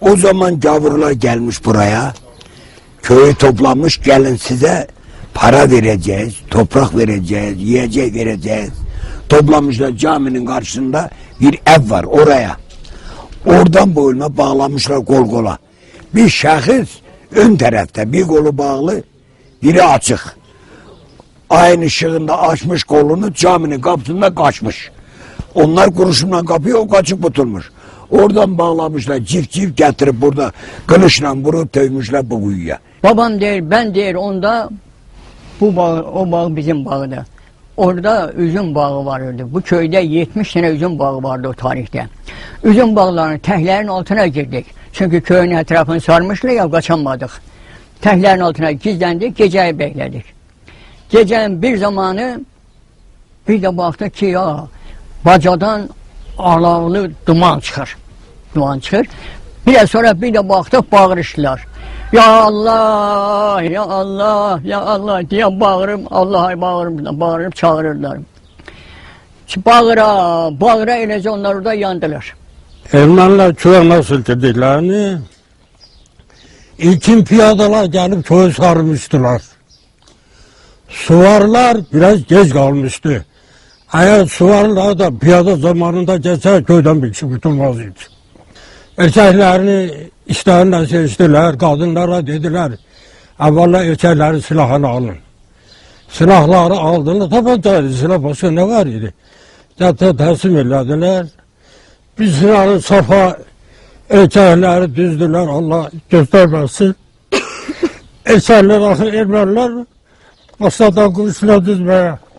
O zaman gavurlar gelmiş buraya. Köyü toplamış gelin size para vereceğiz, toprak vereceğiz, yiyecek vereceğiz. Toplamışlar caminin karşısında bir ev var oraya. Oradan boyuna bağlamışlar kol kola. Bir şahıs ön tarafta bir kolu bağlı, biri açık. Aynı ışığında açmış kolunu caminin kapısında kaçmış. Onlar kurşunla kapıyor, o kaçıp tutulmuş. Oradan bağlamışlar, çift çift getirip burada kılıçla vurup tövmüşler bu kuyuya. Babam der, ben der onda bu bağ, o bağ bizim bağda. Orada üzüm bağı vardı. Bu köyde 70 tane üzüm bağı vardı o tarihte. Üzüm bağlarının tehlerin altına girdik. Çünkü köyün etrafını sarmışlar ya kaçamadık. Tehlerin altına gizlendik, geceyi bekledik. Gecenin bir zamanı bir de baktık ki ya bacadan alavlı duman çıkar. Duman çıkar. Bir de sonra bir de baktık bağırıştılar. Ya Allah, ya Allah, ya Allah diye bağırıp Allah'a bağırıp, bağırıp çağırırlar. Bağıra, bağıra öylece onlar orada yandılar. Ermeniler köye nasıl dediklerini ilkin piyadalar gelip köyü sarmıştılar. Suvarlar biraz geç kalmıştı. Eğer suvarlar da piyada zamanında geçse köyden bir kişi kurtulmazdı. Erkeklerini işlerine seçtiler, kadınlara dediler, evvela erkeklerin silahını alın. Silahları aldılar, tabancaydı, silah başka ne var idi? Zaten teslim ellediler. Bir silahlı safa erkekleri düzdüler, Allah göstermesin. Eserler, Ermeniler, Masadan kurşuna düzmeye.